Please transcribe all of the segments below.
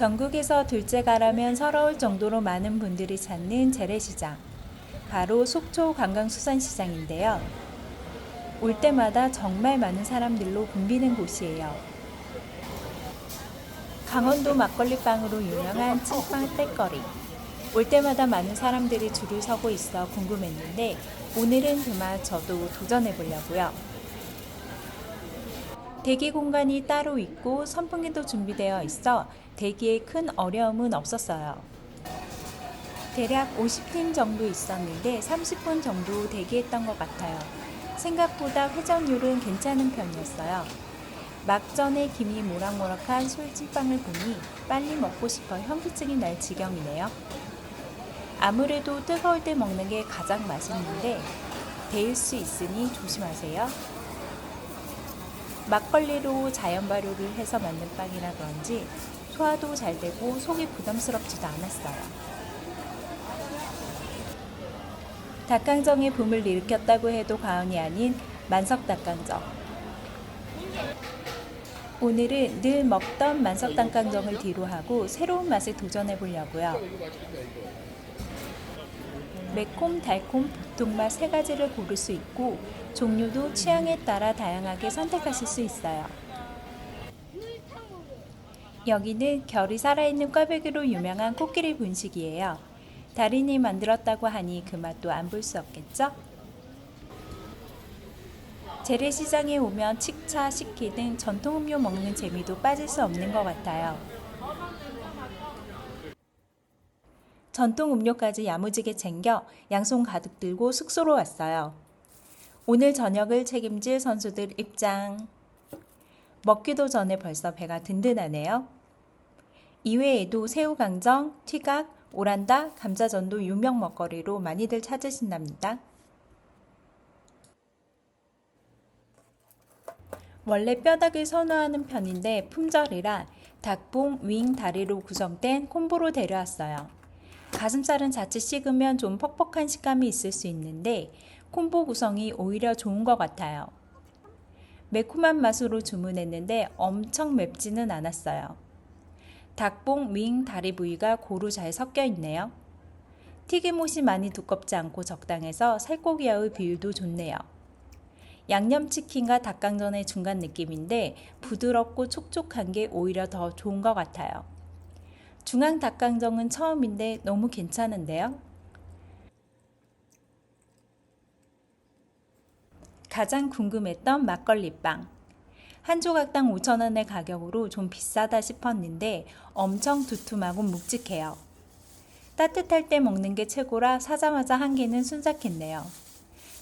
전국에서 둘째가라면 서러울 정도로 많은 분들이 찾는 재래시장. 바로 속초 관광수산시장인데요. 올 때마다 정말 많은 사람들로 붐비는 곳이에요. 강원도 막걸리빵으로 유명한 찐빵 떼거리. 올 때마다 많은 사람들이 줄을 서고 있어 궁금했는데 오늘은 그만 저도 도전해 보려고요. 대기 공간이 따로 있고 선풍기도 준비되어 있어 대기에 큰 어려움은 없었어요. 대략 50팀 정도 있었는데 30분 정도 대기했던 것 같아요. 생각보다 회전율은 괜찮은 편이었어요. 막전에 김이 모락모락한 솔찐빵을 보니 빨리 먹고 싶어 현기증이 날 지경이네요. 아무래도 뜨거울 때 먹는 게 가장 맛있는데 데일 수 있으니 조심하세요. 막걸리로 자연 발효를 해서 만든 빵이라 그런지 소화도 잘 되고 속이 부담스럽지도 않았어요. 닭강정의 붐을 일으켰다고 해도 과언이 아닌 만석 닭강정. 오늘은 늘 먹던 만석 닭강정을 뒤로하고 새로운 맛에 도전해 보려고요. 매콤, 달콤, 보통맛 세 가지를 고를 수 있고 종류도 취향에 따라 다양하게 선택하실 수 있어요. 여기는 결이 살아있는 꽈배기로 유명한 코끼리 분식이에요. 달인이 만들었다고 하니 그 맛도 안 볼 수 없겠죠? 재래시장에 오면 칡차, 식기 등 전통 음료 먹는 재미도 빠질 수 없는 것 같아요. 전통 음료까지 야무지게 챙겨 양손 가득 들고 숙소로 왔어요. 오늘 저녁을 책임질 선수들 입장. 먹기도 전에 벌써 배가 든든하네요. 이외에도 새우강정, 튀각, 오란다, 감자전도 유명 먹거리로 많이들 찾으신답니다. 원래 뼈닭을 선호하는 편인데 품절이라 닭봉, 윙, 다리로 구성된 콤보로 데려왔어요. 가슴살은 자칫 식으면 좀 퍽퍽한 식감이 있을 수 있는데 콤보 구성이 오히려 좋은 것 같아요. 매콤한 맛으로 주문했는데 엄청 맵지는 않았어요. 닭봉, 윙, 다리 부위가 고루 잘 섞여 있네요. 튀김옷이 많이 두껍지 않고 적당해서 살코기와의 비율도 좋네요. 양념치킨과 닭강정의 중간 느낌인데 부드럽고 촉촉한 게 오히려 더 좋은 것 같아요. 중앙 닭강정은 처음인데 너무 괜찮은데요? 가장 궁금했던 막걸리빵. 한 조각당 5,000원의 가격으로 좀 비싸다 싶었는데 엄청 두툼하고 묵직해요. 따뜻할 때 먹는 게 최고라 사자마자 한 개는 순삭했네요.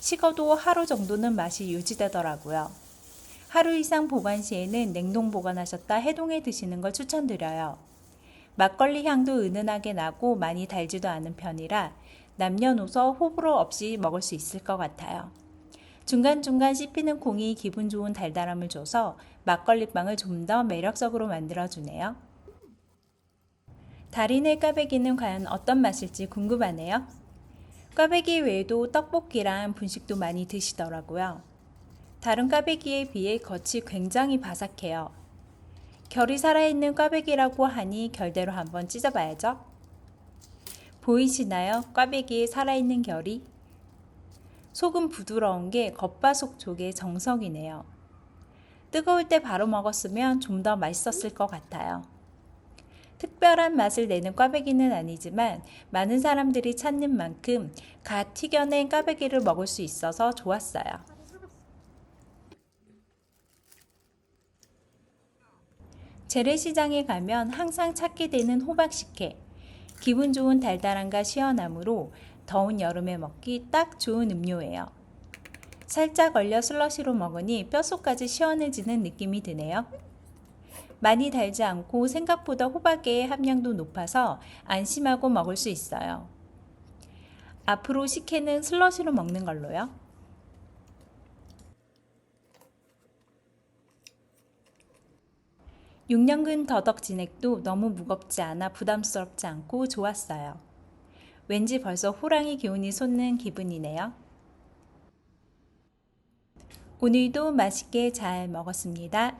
식어도 하루 정도는 맛이 유지되더라고요. 하루 이상 보관 시에는 냉동 보관하셨다 해동해 드시는 걸 추천드려요. 막걸리 향도 은은하게 나고 많이 달지도 않은 편이라 남녀노소 호불호 없이 먹을 수 있을 것 같아요. 중간중간 씹히는 콩이 기분 좋은 달달함을 줘서 막걸리빵을 좀 더 매력적으로 만들어주네요. 달인의 꽈배기는 과연 어떤 맛일지 궁금하네요. 꽈배기 외에도 떡볶이랑 분식도 많이 드시더라고요. 다른 꽈배기에 비해 겉이 굉장히 바삭해요. 결이 살아있는 꽈배기라고 하니 결대로 한번 찢어봐야죠. 보이시나요? 꽈배기에 살아있는 결이? 속은 부드러운 게 겉바속촉의 정석이네요. 뜨거울 때 바로 먹었으면 좀 더 맛있었을 것 같아요. 특별한 맛을 내는 꽈배기는 아니지만 많은 사람들이 찾는 만큼 갓 튀겨낸 꽈배기를 먹을 수 있어서 좋았어요. 재래시장에 가면 항상 찾게 되는 호박식혜. 기분 좋은 달달함과 시원함으로 더운 여름에 먹기 딱 좋은 음료예요. 살짝 얼려 슬러시로 먹으니 뼛속까지 시원해지는 느낌이 드네요. 많이 달지 않고 생각보다 호박의 함량도 높아서 안심하고 먹을 수 있어요. 앞으로 식혜는 슬러시로 먹는 걸로요. 육년근 더덕 진액도 너무 무겁지 않아 부담스럽지 않고 좋았어요. 왠지 벌써 호랑이 기운이 솟는 기분이네요. 오늘도 맛있게 잘 먹었습니다.